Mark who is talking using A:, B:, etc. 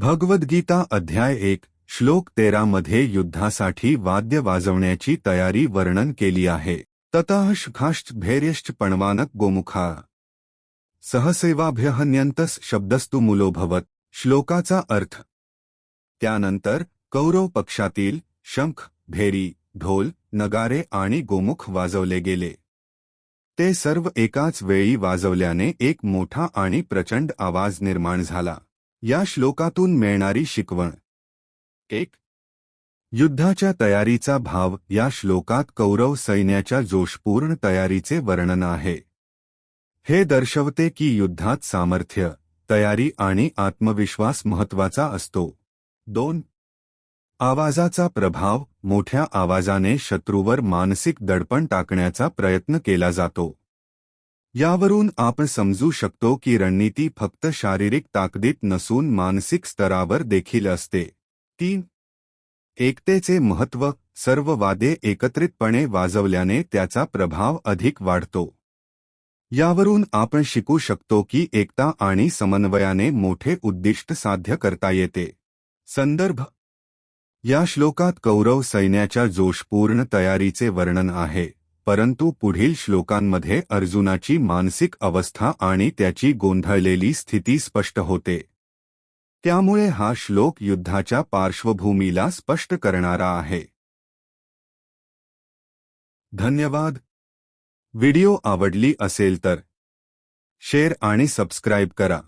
A: भगवद्गीता अध्याय एक श्लोक तेरा मध्ये युद्धासाठी वाद्य वाजवण्याची तयारी वर्णन केली आहे. ततः शुखाश्च भैर्यश्च पणवानक गोमुखा. सहसेवाभ्यहन्यंतस शब्दस्तु मुलोभवत श्लोकाचा अर्थ. त्यानंतर कौरव पक्षातील शंख भेरी ढोल नगारे आणि गोमुख वाजवले गेले. ते सर्व एकाच वेळी वाजवल्याने एक मोठा आणि प्रचंड आवाज निर्माण झाला. या श्लोकातून मिळणारी शिकवण. एक. युद्धाच्या तयारीचा भाव या श्लोकात कौरव सैन्याच्या जोशपूर्ण तयारीचे वर्णन आहे. हे दर्शवते की युद्धात सामर्थ्य तयारी आणि आत्मविश्वास महत्त्वाचा असतो. दोन. आवाजाचा प्रभाव मोठ्या आवाजाने शत्रूवर मानसिक दडपण टाकण्याचा प्रयत्न केला जातो. यावरून आपण समजू शकतो की रणनीती फक्त शारीरिक ताकदीत नसून मानसिक स्तरावर देखील असते. तीन. एकतेचे महत्त्व सर्व वादे एकत्रितपणे वाजवल्याने त्याचा प्रभाव अधिक वाढतो. यावरून आपण शिकू शकतो की एकता आणि समन्वयाने मोठे उद्दिष्ट साध्य करता येते. संदर्भ. या श्लोकात कौरव सैन्याच्या जोशपूर्ण तयारीचे वर्णन आहे. परंतु पुढील श्लोकांमध्ये अर्जुनाची मानसिक अवस्था आणि त्याची गोंधळलेली स्थिती स्पष्ट होते. त्यामुळे हा श्लोक युद्धाच्या पार्श्वभूमीला स्पष्ट करणारा आहे. धन्यवाद. व्हिडिओ आवडली असेल तर शेअर आणि सबस्क्राईब करा.